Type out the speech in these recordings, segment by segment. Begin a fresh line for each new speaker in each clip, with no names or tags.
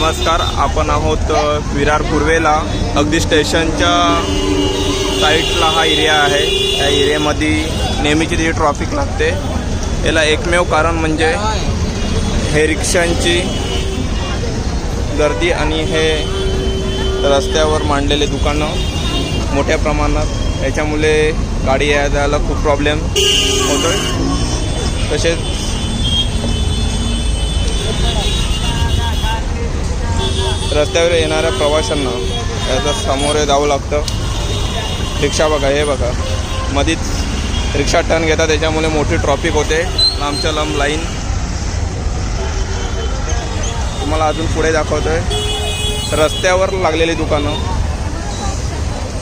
नमस्कार आपण आहोत विरार पूर्वेला. अगदी स्टेशनच्या साईडला हा एरिया आहे. त्या एरियामध्ये नेहमीची तिथे ट्रॉफिक लागते. याला एकमेव कारण म्हणजे हे रिक्षांची गर्दी आणि हे रस्त्यावर मांडलेले दुकानं मोठ्या प्रमाणात. याच्यामुळे गाडी यायला जायला खूप प्रॉब्लेम होतो तसेच रस्त्यावर येणाऱ्या प्रवाशांना याचं सामोरे जावं लागतं. रिक्षा बघा हे बघा. मधीच रिक्षा टर्न घेतात त्याच्यामुळे मोठी ट्रॉफिक होते. लांबच्या लांब लाईन तुम्हाला अजून पुढे दाखवतोय. रस्त्यावर लागलेली दुकानं.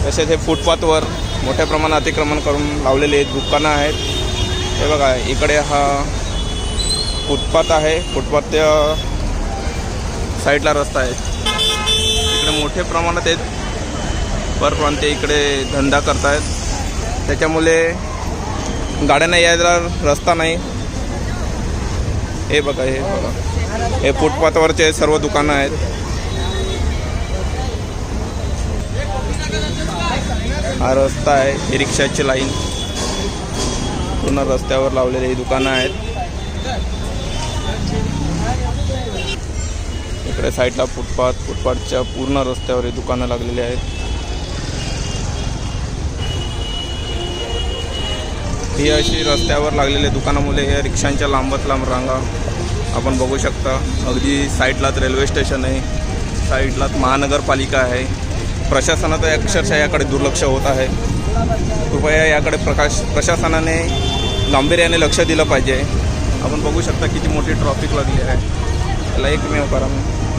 तसेच हे फुटपाथवर मोठ्या प्रमाणात अतिक्रमण करून लावलेले दुकानं आहेत. हे बघा इकडे हा फुटपाथ आहे. फुटपाथच्या साईडला रस्ता आहे. मोठ्या प्रमाणात आहेत. परप्रांतीय इकडे धंदा करतायत. त्याच्यामुळे गाड्यांना यायला रस्ता नाही. हे बघा हे बघा. हे फुटपाथवरचे सर्व दुकानं आहेत. हा रस्ता आहे ही रिक्षाची लाईन. पूर्ण रस्त्यावर लावलेली ही दुकानं आहेत. इकडे साईडला फुटपाथ फुटपाथच्या पूर्ण रस्त्यावर ही दुकानं लागलेली आहेत. ही अशी रस्त्यावर लागलेल्या दुकानामुळे या रिक्षांच्या लांबच लांब रांगा आपण बघू शकता. अगदी साईडलाच रेल्वे स्टेशन आहे. साईडलाच महानगरपालिका आहे. प्रशासनाचं अक्षरशः याकडे दुर्लक्ष होत आहे. कृपया याकडे प्रकाश प्रशासनाने गांभीर्याने लक्ष दिलं पाहिजे. आपण बघू शकता किती मोठी ट्रॉफिक लागली आहे. त्याला एकमेव कारण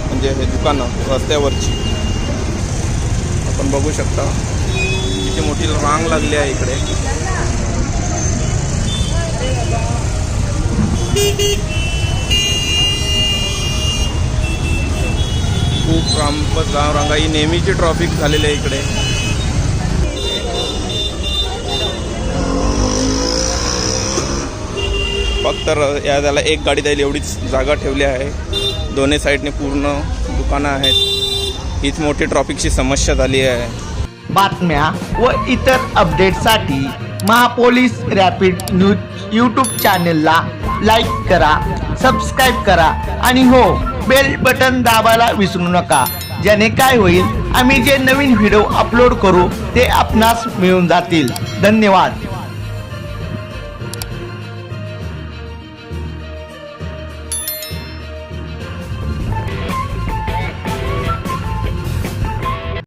म्हणजे हे दुकानं रस्त्यावरची. आपण बघू शकता. किती मोठी रांग लागली आहे इकडे. खूप रामपत रांग रांगा ही नेहमीची ट्रॉफिक झालेली आहे इकडे. फक्त र- या त्याला एक गाडी जाईल एवढीच जागा ठेवली आहे. दोन्ही साईडने पूर्ण दुकानं आहेत. हीच मोठी ट्रॉफिकची समस्या झाली आहे.
बातम्या व इतर अपडेटसाठी महापोलीस रॅपिड न्यूज यूट्यूब चॅनलला लाईक करा सबस्क्राईब करा आणि हो बेल बटन दाबायला विसरू नका. ज्याने काय होईल आम्ही जे नवीन व्हिडिओ अपलोड करू ते आपणास मिळून जातील. धन्यवाद.